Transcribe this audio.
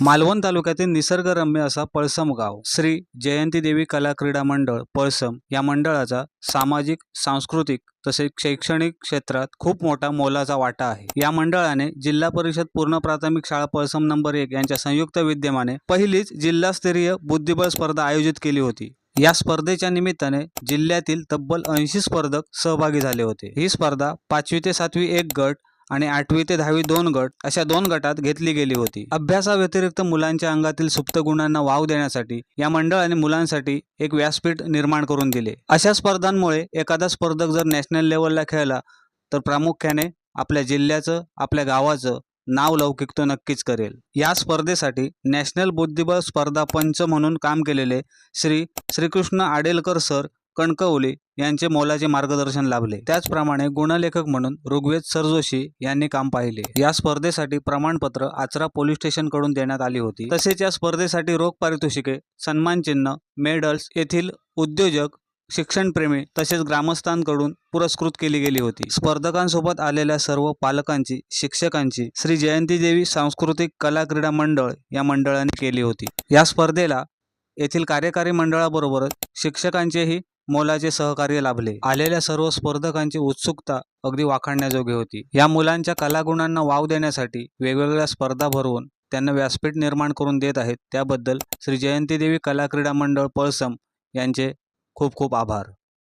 मालवण तालुक्यातील निसर्गरम्य असा पळसम गाव श्री जयंती देवी कला क्रीडा मंडळ पळसम या मंडळाचा सामाजिक सांस्कृतिक तसेच शैक्षणिक क्षेत्रात खूप मोठा मोलाचा वाटा आहे. या मंडळाने जिल्हा परिषद पूर्ण प्राथमिक शाळा पळसम नंबर एक यांच्या संयुक्त विद्यमाने पहिलीच जिल्हास्तरीय बुद्धिबळ स्पर्धा आयोजित केली होती. या स्पर्धेच्या निमित्ताने जिल्ह्यातील तब्बल ऐंशी स्पर्धक सहभागी झाले होते. ही स्पर्धा पाचवी ते सातवी एक गट आणि आठवी ते दहावी दोन गट अशा दोन गटात घेतली गेली होती. अभ्यासाव्यतिरिक्त मुलांच्या अंगातील सुप्त गुणांना वाव देण्यासाठी या मंडळाने मुलांसाठी एक व्यासपीठ निर्माण करून दिले. अशा स्पर्धांमुळे एखादा स्पर्धक जर नॅशनल लेवलला खेळला तर प्रामुख्याने आपल्या जिल्ह्याचं आपल्या गावाचं नाव लौकिक तो नक्कीच करेल. या स्पर्धेसाठी नॅशनल बुद्धिबळ स्पर्धा पंच म्हणून काम केलेले श्री श्रीकृष्ण आडेलकर सर कणकवली यांचे मोलाचे मार्गदर्शन लाभले. त्याचप्रमाणे गुणलेखक म्हणून ऋग्वेद सरजोशी यांनी काम पाहिले. या स्पर्धेसाठी प्रमाणपत्र आचरा पोलीस स्टेशनकडून देण्यात आली होती. तसेच या स्पर्धेसाठी रोख पारितोषिके सन्मानचिन्ह मेडल्स येथील उद्योजक शिक्षणप्रेमी तसेच ग्रामस्थांकडून पुरस्कृत केली गेली होती. स्पर्धकांसोबत आलेल्या सर्व पालकांची शिक्षकांची श्री जयंती देवी सांस्कृतिक कला क्रीडा मंडळ या मंडळाने केली होती. या स्पर्धेला येथील कार्यकारी मंडळाबरोबरच शिक्षकांचेही मोलाचे सहकार्य लाभले. आलेल्या सर्व स्पर्धकांची उत्सुकता अगदी वाखाणण्याजोगी होती. या मुलांच्या कलागुणांना वाव देण्यासाठी वेगवेगळ्या स्पर्धा भरवून त्यांना व्यासपीठ निर्माण करून देत आहेत. त्याबद्दल श्री जयंती देवी कला क्रीडा मंडळ पळसम यांचे खूप खूप आभार.